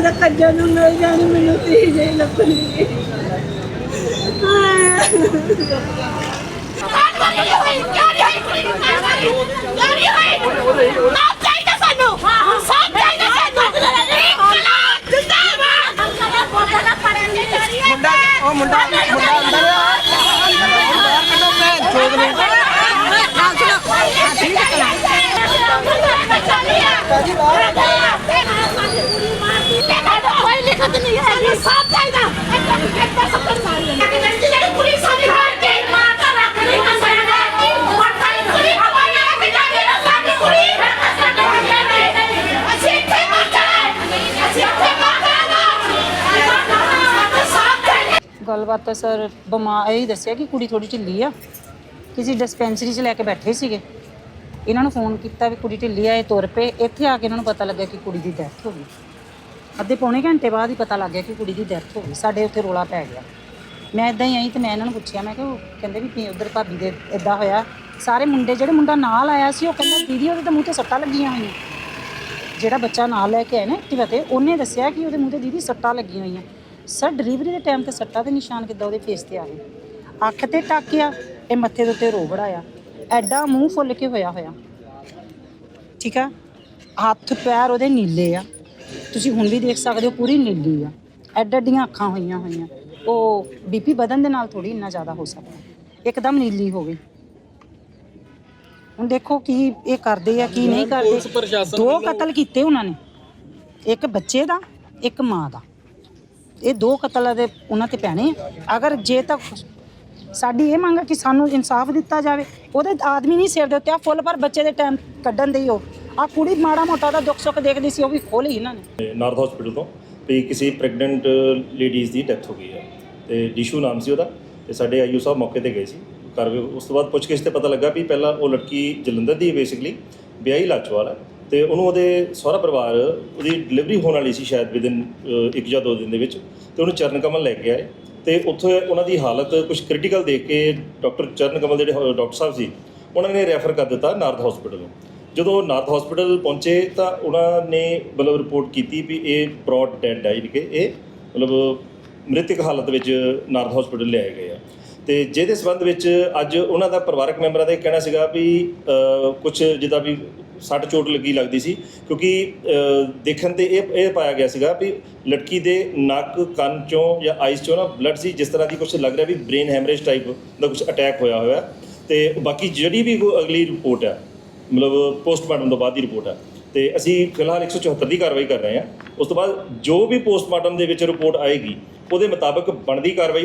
ਮੇਰੇ ਕੱਜਾ ਨੂੰ ਮਿਲ ਜਾਣੀ ਮੈਨੂੰ ਤੀ ਜੇ ਲੱਭਣੀ। ਮੁੰਡਾ ਉਹ ਮੁੰਡਾ ਮੁੰਡਾ ਅੰਦਰ ਆ। ਕੋਈ ਲਿਖਤ ਨਹੀਂ ਹੈ ਸਭ ਚਾਹੀਦਾ ਇੱਕ ਸਭ ਤੋਂ ਸਾਰੀ ਜਿਹੜੀ ਪੁਲਿਸ ਸਾਡੀ ਹਾਰ ਕੇ ਮਾਤਾ ਰੱਖ ਲਈ ਕੰਸਰ ਦੇ ਮਾਤਾ ਦੀ ਕੁੜੀ ਹਵਾਇਆ ਕਿ ਜਾਂਦੇ ਨਾ ਸਾਡੀ ਕੁੜੀ ਅਸੀਂ ਇੱਥੇ ਮਾਤਾ ਅਸੀਂ ਇੱਥੇ ਮਾਤਾ ਨਾ ਸਾਥ ਚਾਹੀਦਾ ਗੱਲਬਾਤ ਤਾਂ ਸਰ ਬਿਮਾਰ ਇਹ ਹੀ ਦੱਸਿਆ ਕਿ ਕੁੜੀ ਥੋੜੀ ਢਿੱਲੀ ਆ। ਕਿਸੇ ਡਿਸਪੈਂਸਰੀ 'ਚ ਲੈ ਕੇ ਬੈਠੇ ਸੀਗੇ। ਇਹਨਾਂ ਨੂੰ ਫੋਨ ਕੀਤਾ ਵੀ ਕੁੜੀ ਢਿੱਲੀ ਆ, ਇਹ ਤੁਰ ਪਏ। ਇੱਥੇ ਆ ਕੇ ਇਹਨਾਂ ਨੂੰ ਪਤਾ ਲੱਗਿਆ ਕਿ ਕੁੜੀ ਦੀ ਡੈਥ ਹੋ ਗਈ। ਅੱਧੇ ਪੌਣੇ ਘੰਟੇ ਬਾਅਦ ਹੀ ਪਤਾ ਲੱਗ ਗਿਆ ਕਿ ਕੁੜੀ ਦੀ ਡੈਥ ਹੋ ਗਈ। ਸਾਡੇ ਉੱਥੇ ਰੋਲਾ ਪੈ ਗਿਆ। ਮੈਂ ਇਦਾਂ ਹੀ ਆਈ ਤੇ ਮੈਂ ਇਹਨਾਂ ਨੂੰ ਪੁੱਛਿਆ, ਮੈਂ ਕਿ ਉਹ ਕਹਿੰਦੇ ਵੀ ਉਧਰ ਭਾਬੀ ਦੇ ਇਦਾਂ ਹੋਇਆ। ਸਾਰੇ ਮੁੰਡੇ, ਜਿਹੜੇ ਮੁੰਡਾ ਨਾਲ ਆਇਆ ਸੀ, ਉਹ ਕਹਿੰਦਾ, ਦੀਦੀ, ਉਹਦੇ ਤਾਂ ਮੂੰਹ ਤੇ ਸੱਟਾਂ ਲੱਗੀਆਂ ਹੋਈਆਂ। ਜਿਹੜਾ ਬੱਚਾ ਨਾਲ ਲੈ ਕੇ ਆਇਆ ਨਾ ਐਕਟਿਵਾ ਤੇ, ਉਹਨੇ ਦੱਸਿਆ ਕਿ ਉਹਦੇ ਮੂੰਹ ਤੇ ਦੀਦੀ ਸੱਟਾਂ ਲੱਗੀਆਂ ਹੋਈਆਂ। ਸਰ ਡਿਲੀਵਰੀ ਦੇ ਟਾਈਮ ਤੇ ਸੱਟਾਂ ਦੇ ਨਿਸ਼ਾਨ ਕਿੱਦਾਂ ਉਹਦੇ ਫੇਸ ਤੇ ਆ ਗਏ? ਅੱਖ ਤੇ ਟਾਕਿਆ ਇਹ ਮੱਥੇ ਦੇ ਉੱਤੇ ਰੋਬੜਾ ਆ ਐਡਾ ਮੂੰਹ ਫੁੱਲ ਕੇ ਹੋਇਆ ਹੋਇਆ। ਠੀਕ ਆ? ਹੱਥ, ਪੈਰ ਉਹਦੇ ਨੀਲੇ ਆ। ਤੁਸੀਂ ਹੁਣ ਵੀ ਦੇਖ ਸਕਦੇ ਹੋ ਪੂਰੀ ਨੀਲੀ ਆ। ਐਡ ਐਡੀਆਂ ਅੱਖਾਂ ਹੋਈਆਂ ਹੋਈਆਂ। ਉਹ ਬੀਪੀ ਵਧਣ ਦੇ ਨਾਲ ਥੋੜੀ ਇੰਨਾ ਜ਼ਿਆਦਾ ਹੋ ਸਕਦਾ। ਇੱਕਦਮ ਨੀਲੀ ਹੋ ਗਈ। ਹੁਣ ਦੇਖੋ ਕੀ ਇਹ ਕਰਦੇ ਆ ਕੀ ਨਹੀਂ ਕਰਦੇ। ਦੋ ਕਤਲ ਕੀਤੇ ਉਹਨਾਂ ਨੇ। ਇੱਕ ਬੱਚੇ ਦਾ ਇੱਕ ਮਾਂ ਦਾ। ਇਹ ਦੋ ਕਤਲ ਦੇ ਉਹਨਾਂ ਤੇ ਪੈਣੇ ਆ। ਅਗਰ ਜੇ ਤੱਕ ਸਾਡੀ ਇਹ ਮੰਗ ਹੈ ਕਿ ਸਾਨੂੰ ਇਨਸਾਫ ਦਿੱਤਾ ਜਾਵੇ ਉਹਦੇ ਆਦਮੀ ਨਹੀਂ ਸਿਰ ਦੇ ਉੱਤੇ ਆ ਫੁੱਲ ਪਰ ਬੱਚੇ ਦੇ ਟਾਈਮ ਕੱਢਣ ਦੇ ਹੀ ਉਹ। ਆ ਕੁੜੀ ਮਾੜਾ ਮੋਟਾ ਦਾ ਦੁੱਖ ਸੁੱਖ ਦੇਖਦੀ ਸੀ, ਉਹ ਵੀ ਖੋਲੀ ਇਹਨਾਂ ਨੇ। ਨਾਰਥ ਹਸਪੀਟਲ ਤੋਂ ਵੀ ਕਿਸੇ ਪ੍ਰੈਗਨੈਂਟ ਲੇਡੀਜ਼ ਦੀ ਡੈਥ ਹੋ ਗਈ ਹੈ ਤੇ ਡਿਸ਼ੂ ਨਾਮ ਸੀ ਉਹਦਾ, ਤੇ ਸਾਡੇ ਆਈਓ ਸਾਹਿਬ ਮੌਕੇ ਤੇ ਗਏ ਸੀ। ਕਰ ਉਸ ਤੋਂ ਬਾਅਦ ਪੁੱਛਗਿੱਛ ਤੇ ਪਤਾ ਲੱਗਾ ਵੀ ਪਹਿਲਾਂ ਉਹ ਲੜਕੀ ਜਲੰਧਰ ਦੀ ਬੇਸਿਕਲੀ ਵਿਆਹੀ ਲਾਚਵਾਲ ਹੈ। ਤੇ ਉਹਨੂੰ ਉਹਦੇ ਸਹੁਰਾ ਪਰਿਵਾਰ, ਉਹਦੀ ਡਿਲੀਵਰੀ ਹੋਣ ਵਾਲੀ ਸੀ ਸ਼ਾਇਦ ਵਿਦਿਨ ਇੱਕ ਜਾਂ ਦੋ ਦਿਨ ਦੇ ਵਿੱਚ। ਤੇ ਉਹਨੂੰ ਚਰਨ ਕਮਲ ਲੈ ਕੇ ਆਏ। ਤੇ ਉੱਥੇ ਉਹਨਾਂ ਦੀ ਹਾਲਤ ਕੁਝ ਕ੍ਰਿਟੀਕਲ ਦੇਖ ਕੇ ਡਾਕਟਰ ਚਰਨ ਕਮਲ ਜਿਹੜੇ ਡਾਕਟਰ ਸਾਹਿਬ ਸੀ, ਉਹਨਾਂ ਨੇ ਰੈਫਰ ਕਰ ਦਿੱਤਾ ਨਾਰਥ ਹਸਪੀਟਲ ਨੂੰ। ਜਦੋਂ ਨਾਰਥ ਹਸਪੀਟਲ ਪਹੁੰਚੇ ਤਾਂ ਉਹਨਾਂ ਨੇ ਮਤਲਬ ਰਿਪੋਰਟ ਕੀਤੀ ਵੀ ਇਹ ਬ੍ਰੌਡ ਡੈਡ ਹੈ ਯਾਨੀ ਕਿ ਇਹ ਮਤਲਬ ਮ੍ਰਿਤਕ ਹਾਲਤ ਵਿੱਚ ਨਾਰਥ ਹਸਪੀਟਲ ਲਿਆਏ ਗਏ ਆ। ਤੇ ਜਿਹਦੇ ਸਬੰਧ ਵਿੱਚ ਅੱਜ ਉਹਨਾਂ ਦਾ ਪਰਿਵਾਰਕ ਮੈਂਬਰਾਂ ਦਾ ਇਹ ਕਹਿਣਾ ਸੀਗਾ ਵੀ ਕੁਝ ਜਿੱਦਾਂ ਵੀ ਸੱਟ ਚੋਟ ਲੱਗੀ ਲੱਗਦੀ ਸੀ, ਕਿਉਂਕਿ ਦੇਖਣ ਤੇ ਇਹ ਇਹ ਪਾਇਆ ਗਿਆ ਸੀਗਾ ਵੀ ਲੜਕੀ ਦੇ ਨੱਕ, ਕੰਨ ਚੋਂ ਜਾਂ ਆਈਸ ਚੋਂ ਨਾ ਬਲੱਡ ਸੀ, ਜਿਸ ਤਰ੍ਹਾਂ ਦੀ ਕੁਝ ਲੱਗ ਰਿਹਾ ਵੀ ਬ੍ਰੇਨ ਹੈਮਰੇਜ ਟਾਈਪ ਦਾ ਕੁਝ ਅਟੈਕ ਹੋਇਆ ਹੋਇਆ। ਤੇ ਬਾਕੀ ਜਿਹੜੀ ਵੀ ਕੋਈ ਅਗਲੀ ਰਿਪੋਰਟ ਹੈ ਮਤਲਬ ਪੋਸਟਮਾਰਟਮ ਤੋਂ ਬਾਅਦ ਦੀ ਰਿਪੋਰਟ ਹੈ ਤੇ ਅਸੀਂ ਫਿਲਹਾਲ 174 ਦੀ ਕਾਰਵਾਈ ਕਰ ਰਹੇ ਹਾਂ। ਉਸ ਤੋਂ ਬਾਅਦ ਜੋ ਵੀ ਪੋਸਟਮਾਰਟਮ ਦੇ ਵਿੱਚ ਰਿਪੋਰਟ ਆਏਗੀ, ਉਹਦੇ ਮੁਤਾਬਕ ਬਣਦੀ ਕਾਰਵਾਈ